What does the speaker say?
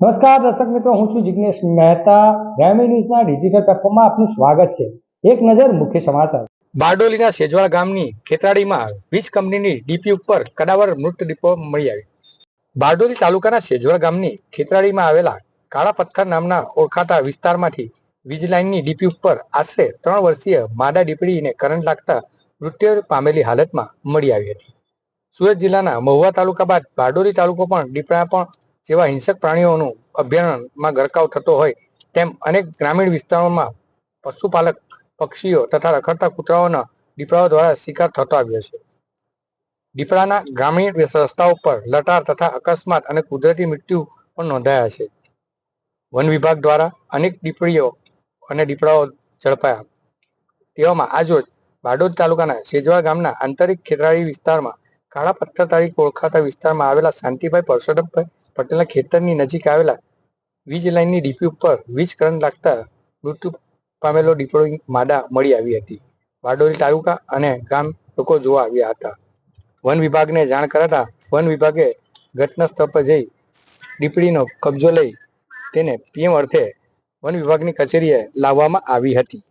નમસ્કાર દર્શક મિત્રો, હું છું જિજ્ઞેશ મહેતા. ગ્રામી ન્યૂઝના ડિજિટલ પ્લેટફોર્મમાં આપનું સ્વાગત છે. એક નજર મુખ્ય સમાચાર. બારડોલીના સેજવાળ ગામની ખેતરાડીમાં વીજ કંપનીની ડીપી ઉપર કડાવર મૃત દીપો મળી આવી બારડોલી તાલુકાના સેજવાળ ગામની ખેતરાડીમાં આવેલા કાળા પથ્થર નામના ઓળખાતા વિસ્તારમાંથી વીજ લાઇનની ડીપી ઉપર આશરે ત્રણ વર્ષીય માદા દીપડીને કરંટ લાગતા મૃત્યુ પામેલી હાલતમાં મળી આવી હતી. સુરત જિલ્લાના મહુવા તાલુકા બાદ બારડોલી તાલુકો પણ દીપડા પણ જેવા હિંસક પ્રાણીઓનું અભયારણ્યમાં ગરકાવ થતો હોય તેમ અનેક ગ્રામીણ વિસ્તારોમાં પશુપાલક પક્ષીઓ તથા રખડતા કૂતરાઓના દીપડાઓ દ્વારા શિકાર થતો આવ્યો છે. દીપડાના ગ્રામીણ રસ્તાઓ પર લટાર તથા અકસ્માત અને કુદરતી મૃત્યુ પણ નોંધાયા છે. વન વિભાગ દ્વારા અનેક દીપડીઓ અને દીપડાઓ ઝડપાયા. તેવામાં આજરોજ બારડોદ તાલુકાના સેજવા ગામના આંતરિક ખેતરાળી વિસ્તારમાં કાળા પથ્થર તરીકે ઓળખાતા વિસ્તારમાં આવેલા શાંતિભાઈ પરસોત્તમભાઈ પટેલના ખેતરની નજીક આવેલા વીજ લાઇનની ડીપી ઉપર વીજ કરંટ લાગતા મૃત્યુ પામેલો દીપડો માદા મળી આવી હતી. બારડોલી તાલુકા અને ગામ લોકો જોવા આવ્યા હતા. વન વિભાગને જાણ કરાતા વન વિભાગે ઘટના સ્થળ પર જઈ દીપડીનો કબજો લઈ તેને પીએમ અર્થે વન વિભાગની કચેરીએ લાવવામાં આવી હતી.